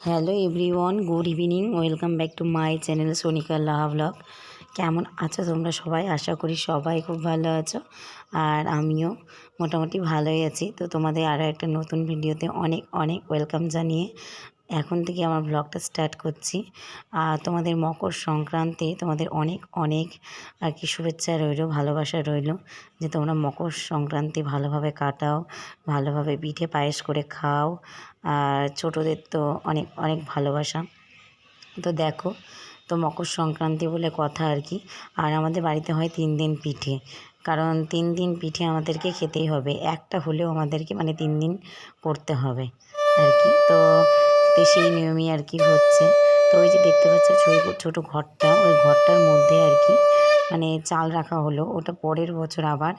Hello everyone, good evening, welcome back to my channel Sonika Laha blog কেমন আছো তোমরা সবাই? আশা করি সবাই খুব ভালো আছো, আর আমিও মোটামুটি ভালোই আছি। তো তোমাদের আরও একটা নতুন ভিডিওতে অনেক অনেক ওয়েলকাম জানিয়ে এখন থেকে আমার ব্লগটা স্টার্ট করছি। আর তোমাদের মকর সংক্রান্তি তোমাদের অনেক অনেক, আর কি শুভেচ্ছা রইল, ভালোবাসা রইল যে তোমরা মকর সংক্রান্তি ভালোভাবে কাটাও, ভালোভাবে পিঠে পায়েস করে খাও। আর ছোটোদের তো অনেক অনেক ভালোবাসা। তো দেখো, তো মকর সংক্রান্তি বলে কথা আর কি। আর আমাদের বাড়িতে হয় তিন দিন পিঠে। কারণ তিন দিন পিঠে আমাদেরকে খেতেই হবে। একটা হলেও আমাদেরকে মানে তিন দিন করতে হবে। আর কি, তো তো সেই নিয়মই আর কি হচ্ছে। তো ওই যে দেখতে পাচ্ছ ছোটো ছোটো ঘরটা, ওই ঘরটার মধ্যে আর কি মানে চাল রাখা হলো, ওটা পরের বছর আবার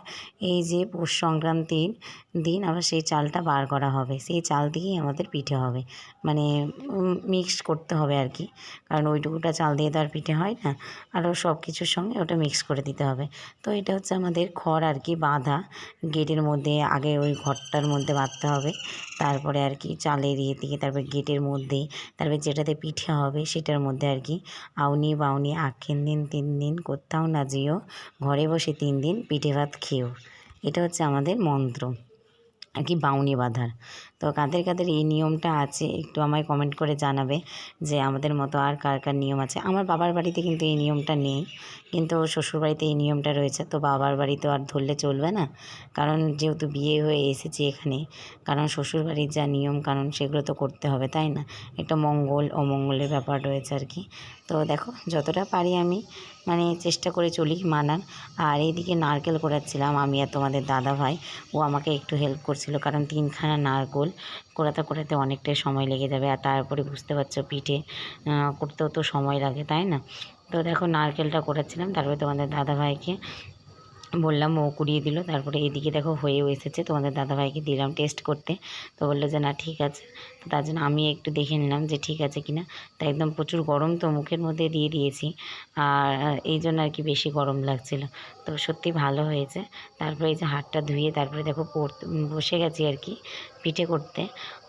এই যে পৌষ সংক্রান্তির দিন আবার সেই চালটা বার করা হবে। সেই চাল দিয়েই আমাদের পিঠে হবে। মানে মিক্সড করতে হবে আর কি। কারণ ওইটুকুটা চাল দিয়ে তো আর পিঠে হয় না। আরও সব কিছুর সঙ্গে ওটা মিক্স করে দিতে হবে। তো এটা হচ্ছে আমাদের খড় আর কি, বাঁধা। গেটের মধ্যে আগে ওই ঘরটার মধ্যে বাঁধতে হবে। তারপরে আর কি চালের ইয়ে দিয়ে তারপর গেটের মধ্যে, তারপর যেটাতে পিঠে হবে সেটার মধ্যে আর কি আউনি বাউনি আখের দিন, তিন দিন কোথাও না যেও ঘরে বসে তিন দিন পিঠে ভাত খেও এটা হচ্ছে আমাদের মন্ত্র। আর কি বাউনি বাঁধার। তো কাদের কাদের এই নিয়মটা আছে একটু আমায় কমেন্ট করে জানাবে যে আমাদের মতো আর কার কার নিয়ম আছে। আমার বাবার বাড়িতে কিন্তু এই নিয়মটা নেই, কিন্তু শ্বশুরবাড়িতে এই নিয়মটা রয়েছে। তো বাবার বাড়ি তো আর ধরলে চলবে না, কারণ যেহেতু বিয়ে হয়ে এসেছি এখানে, কারণ শ্বশুরবাড়ির যা নিয়ম কারণ সেগুলো তো করতে হবে, তাই না? একটা মঙ্গল, অমঙ্গলের ব্যাপার রয়েছে আর কি। তো দেখো, যতটা পারি আমি মানে চেষ্টা করে চলি মানার। আর এইদিকে নারকেল করাচ্ছিলাম আমি আর তোমাদের দাদা ভাই ও আমাকে একটু হেল্প করছিল, কারণ তিনখানা নারকোল কোড়াতে করাতে অনেকটাই সময় লেগে যাবে আর তারপরে বুঝতে পারছ পিঠে করতেও তো সময় লাগে, তাই না? তো দেখো নারকেলটা করেছিলাম তারপরে তোমাদের দাদা ভাইকে বললাম, ও কুড়িয়ে দিল। তারপরে এদিকে দেখো হয়েও এসেছে। তোমাদের দাদাভাইকে দিলাম টেস্ট করতে। তো বলল যে, না, ঠিক আছে। তার জন্য আমি একটু দেখে নিলাম যে, ঠিক আছে কিনা। তো একদম প্রচুর গরম তো মুখের মধ্যে দিয়ে দিয়েছি। আর এই জন্য আর কি বেশি গরম লাগছিল। তো সত্যি ভালো হয়েছে। তারপরে এই যে হাতটা ধুয়ে তারপরে দেখো পড়তে বসে গেছি আর কি পিঠে করতে।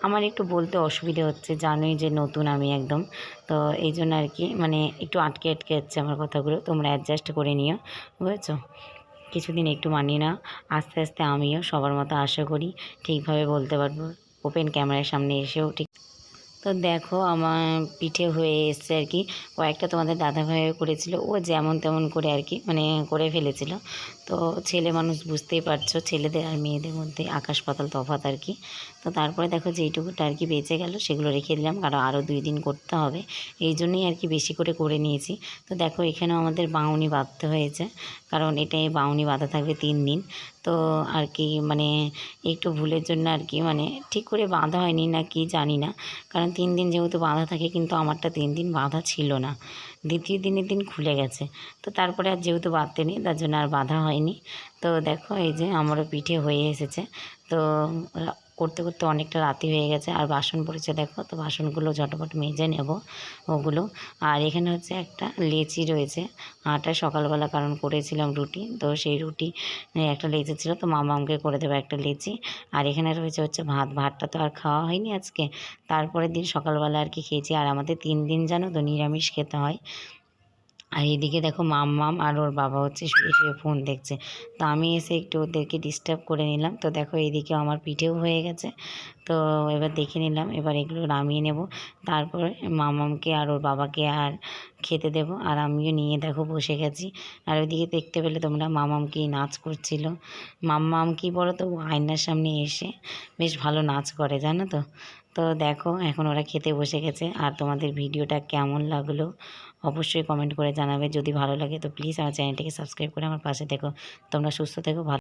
আমার একটু বলতে অসুবিধে হচ্ছে, জানোই যে নতুন আমি একদম। তো এই জন্য আর কি মানে একটু আটকে আটকে যাচ্ছে আমার কথাগুলো। তোমরা অ্যাডজাস্ট করে নিও। বুঝেছ? কিছুদিন একটু মানি না আস্তে আস্তে আমিও সবার মতো আশা করি ঠিকভাবে বলতে পারব। ওপেন ক্যামেরার সামনে এসেও ঠিক তো দেখো আমার পিঠে হয়ে এসছে আর কি। কয়েকটা তোমাদের দাদাভাই করেছিল, ও যেমন তেমন করে আর কি মানে করে ফেলেছিল। তো ছেলে মানুষ বুঝতেই পারছ, ছেলেদের আর মেয়েদের মধ্যে আকাশ পাতাল তফাত আর কি। তো তারপরে দেখো যেইটুকুটা আর কি বেঁচে গেল, সেগুলো রেখে দিলাম, কারণ আরও দুই দিন করতে হবে। এই জন্যই আর কি বেশি করে করে নিয়েছি। তো দেখো এখানেও আমাদের বাউনি বাঁধতে হয়েছে, কারণ এটাই বাউনি বাঁধা থাকবে তিন দিন। তো আর কি মানে একটু ভুলের জন্য আর কি মানে ঠিক করে বাঁধা হয়নি না কি জানি না। কারণ তিন দিন যেহেতু বাঁধা থাকে কিন্তু আমারটা তিন দিন বাঁধা ছিল না। দ্বিতীয় দিনের দিন খুলে গেছে। তো তারপরে আর যেহেতু বাঁধতে নেই, তার জন্য আর বাঁধা হয়নি। তো দেখো এই যে আমারও পিঠে হয়ে এসেছে। তো করতে করতে অনেকটা রাতি হয়ে গেছে। আর বাসন পড়েছে দেখো, তো বাসনগুলো ঝটপট মেজে নেব ওগুলো। আর এখানে হচ্ছে একটা লেচি রয়েছে। আটা সকালবেলা কারণ করেছিলাম রুটি, তো সেই রুটি একটা লেচি ছিল, তো মামা আমাকে করে দেবে একটা লেচি। আর এখানে রয়েছে হচ্ছে ভাত, ভাতটা তো আর খাওয়া হয়নি আজকে। তারপরের দিন সকালবেলা আর কি খেয়েছি। আর আমাদের তিন দিন জানো তো নিরামিষ খেতে হয়। আর এদিকে দেখো মাম আর ওর বাবা হচ্ছে শুয়ে শুয়ে ফোন দেখছে। তো আমি এসে একটু ওদেরকে ডিস্টার্ব করে নিলাম। তো দেখো এদিকে আমার পিঠেও হয়ে গেছে। তো এবার দেখে নিলাম, এবার এগুলো নামিয়ে নেব। তারপরে মামামকে আর ওর বাবাকে আর খেতে দেব। আর আমিও নিয়ে দেখো বসে গেছি। আর ওইদিকে দেখতে পেলে তোমরা মামামকেই নাচ করছিল। মাম্মাম কি বলো তো আয়নার সামনে এসে বেশ ভালো নাচ করে, জানো তো? তো দেখো, এখন ওরা খেতে বসে গেছে। আর তোমাদের ভিডিওটা কেমন লাগল অবশ্যই কমেন্ট করে জানাবে। যদি ভালো লাগে তো প্লিজ আমার চ্যানেলটিকে সাবস্ক্রাইব করে আমার পাশে দেখো তোমরা সুস্থ থেকো, ভালো